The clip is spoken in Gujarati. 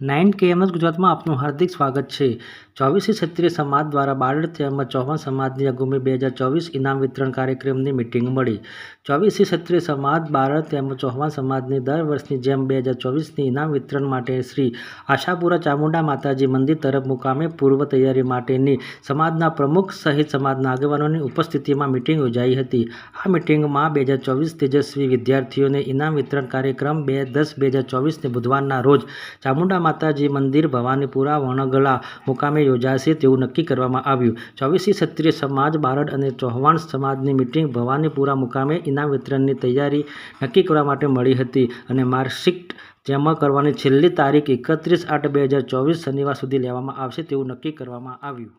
નાઇન કેએમએસ ગુજરાતમાં આપનું હાર્દિક સ્વાગત છે. ચોવીસી ક્ષત્રિય સમાજ દ્વારા બારડ તેમજ ચૌહાણ સમાજની અગુમી બે હજાર ચોવીસ ઇનામ વિતરણ કાર્યક્રમની મિટિંગ મળી. ચોવીસી ક્ષત્રિય સમાજ, બારડ તેમજ ચૌહાણ સમાજની દર વર્ષની જેમ બે હજાર ચોવીસની ઇનામ વિતરણ માટે શ્રી આશાપુરા ચામુંડા માતાજી મંદિર તરફ મુકામે પૂર્વ તૈયારી માટેની સમાજના પ્રમુખ સહિત સમાજના આગેવાનોની ઉપસ્થિતિમાં મિટિંગ યોજાઈ હતી. આ મિટિંગમાં બે હજાર ચોવીસ તેજસ્વી વિદ્યાર્થીઓને ઇનામ વિતરણ કાર્યક્રમ બે દસ બે હજાર ચોવીસને બુધવારના રોજ ચામુંડા માતાજી મંદિર, ભવાનીપુરા, વણગલા મુકામે યોજાશે તેવું નક્કી કરવામાં આવ્યું. ચોવીસી ક્ષત્રિય સમાજ, બારડ અને ચૌહાણ સમાજની મિટિંગ ભવાનીપુરા મુકામે ઇનામ વિતરણની તૈયારી નક્કી કરવા માટે મળી હતી અને માર્કશીટ જમા કરવાની છેલ્લી તારીખ એકત્રીસ આઠ બે હજાર ચોવીસ શનિવાર સુધી લેવામાં આવશે તેવું નક્કી કરવામાં આવ્યું.